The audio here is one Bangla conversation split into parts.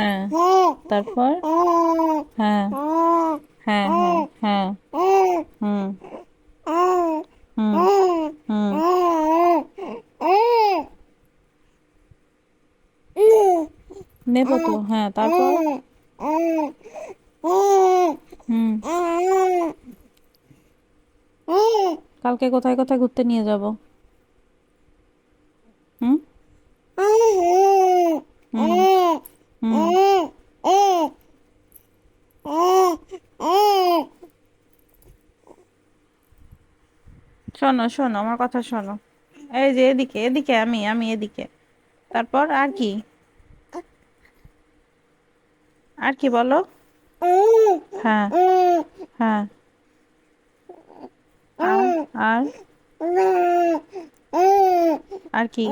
হ্যাঁ। তারপর? হ্যাঁ। হ্যাঁ হ্যাঁ হ্যাঁ। তো হ্যাঁ তারপর? কালকে কোথায় কোথায় ঘুরতে নিয়ে যাব হুম হুম হুম শোনো শোনো, আমার কথা শোনো। এই যে এদিকে এদিকে আমি আমি এদিকে। তারপর আর কি? আর কি বলো? হ্যাঁ হ্যাঁ। আর আর? কি?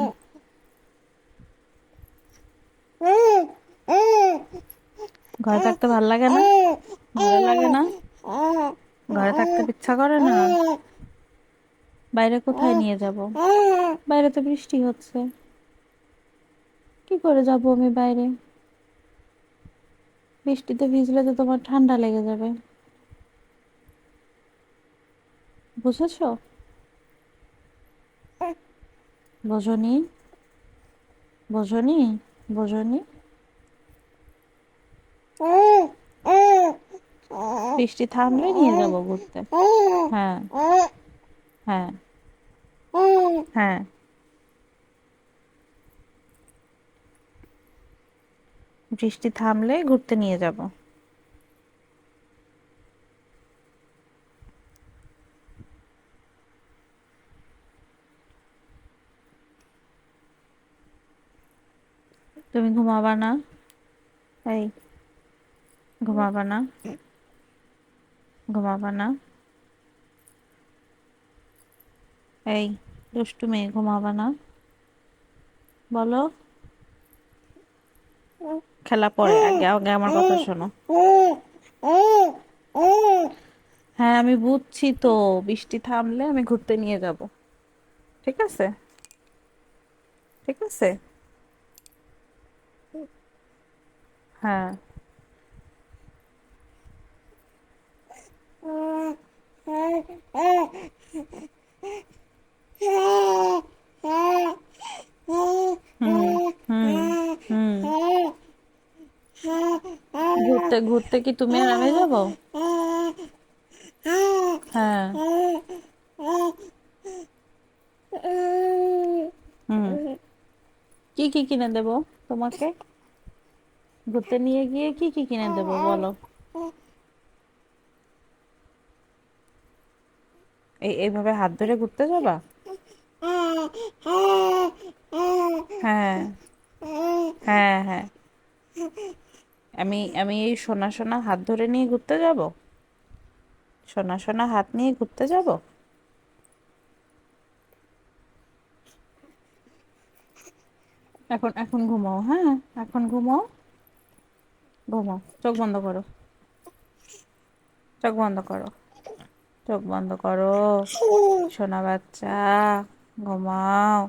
ঘরে থাকতে ভালো লাগে না? ভালো লাগে না? ঘরে থাকতে ইচ্ছা করে না? বাইরে কোথায় নিয়ে যাব? বাইরে তো বৃষ্টি হচ্ছে। কি করে যাব আমি বাইরে? বৃষ্টিতে ভিজলে তো তোমার ঠান্ডা লেগে যাবে। বুঝেছ? বোঝনি? বোঝনি? বোঝনি? বৃষ্টি থামলে নিয়ে যাব ঘুরতে। হ্যাঁ। হ্যাঁ। হ্যাঁ। বৃষ্টি থামলে ঘুরতে নিয়ে যাব। তুমি ঘুমাবা না? এই। ঘুমাবা না? ঘুমাবা না? এই, দুষ্টু মেয়ে, ঘুমাবা না। বলো। খেলা পরে আগে আগে আমার কথা শোনো। হ্যাঁ আমি বুঝছি তো, বৃষ্টি থামলে আমি ঘুরতে নিয়ে যাব। ঠিক আছে? ঠিক আছে? হ্যাঁ। ঘুরতে ঘুরতে কি তুমি আর আমি যাব? হ্যাঁ। হুম। কি কি কিনে দেব তোমাকে? ঘুরতে নিয়ে গিয়ে কি কি কিনে দেব বলো? এই, এইভাবে হাত ধরে ঘুরতে যাবা? হ্যাঁ হ্যাঁ হ্যাঁ আমি আমি এই সোনা সোনা হাত ধরে নিয়ে ঘুরতে যাব? সোনা সোনা হাত নিয়ে ঘুরতে যাব? এখন এখন ঘুমাও হ্যাঁ? এখন ঘুমাও। ঘুমাও। চোখ বন্ধ করো। চোখ বন্ধ করো। চোখ বন্ধ করো। সোনা বাচ্চা, ঘুমাও।